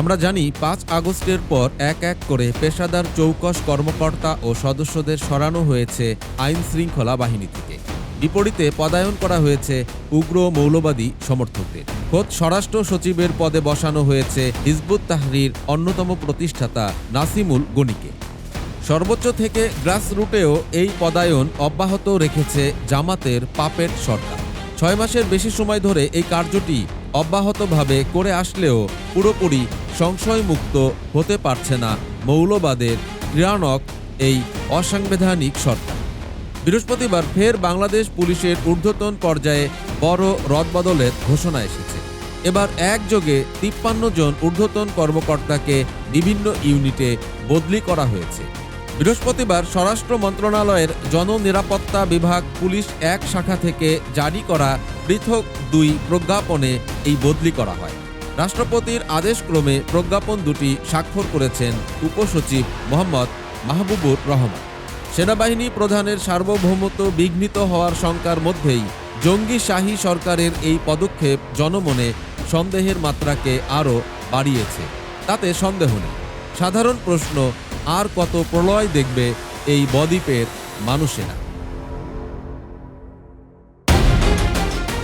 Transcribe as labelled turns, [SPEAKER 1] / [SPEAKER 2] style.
[SPEAKER 1] আমরা জানি পাঁচ আগস্টের পর এক এক করে পেশাদার চৌকস কর্মকর্তা ও সদস্যদের সরানো হয়েছে আইন শৃঙ্খলা বাহিনী থেকে। বিপরীতে পদায়ন করা হয়েছে উগ্র মৌলবাদী সমর্থকদের। খোদ স্বরাষ্ট্র সচিবের পদে বসানো হয়েছে হিজবুত তাহরির অন্যতম প্রতিষ্ঠাতা নাসিমুল গনিকে। সর্বোচ্চ থেকে গ্রাসরুটেও এই পদায়ন অব্যাহত রেখেছে জামাতের পাপেট সরকার। ছয় মাসের বেশি সময় ধরে এই কার্যটি অব্যাহতভাবে করে আসলেও পুরোপুরি সংশয়মুক্ত হতে পারছে না মৌলবাদের ক্রিয়ানক এই অসাংবিধানিক সরকার। বৃহস্পতিবার ফের বাংলাদেশ পুলিশের ঊর্ধ্বতন পর্যায়ে বড় রদবদলের ঘোষণা এসেছে। এবার একযোগে তিপ্পান্ন জন ঊর্ধ্বতন কর্মকর্তাকে বিভিন্ন ইউনিটে বদলি করা হয়েছে। বৃহস্পতিবার স্বরাষ্ট্র মন্ত্রণালয়ের জননিরাপত্তা বিভাগ পুলিশ এক শাখা থেকে জারি করা পৃথক দুই প্রজ্ঞাপনে এই বদলি করা হয়। রাষ্ট্রপতির আদেশক্রমে প্রজ্ঞাপন দুটি স্বাক্ষর করেছেন উপসচিব মোহাম্মদ মাহবুবুর রহমান। সেনাবাহিনী প্রধানের সার্বভৌমত্ব বিঘ্নিত হওয়ার শঙ্কার মধ্যেই জঙ্গি শাহী সরকারের এই পদক্ষেপ জনমনে সন্দেহের মাত্রাকে আরও বাড়িয়েছে। তাতে সন্দেহ নেই। সাধারণ প্রশ্ন, আর কত প্রলয় দেখবে এই বদ্বীপের মানুষেরা?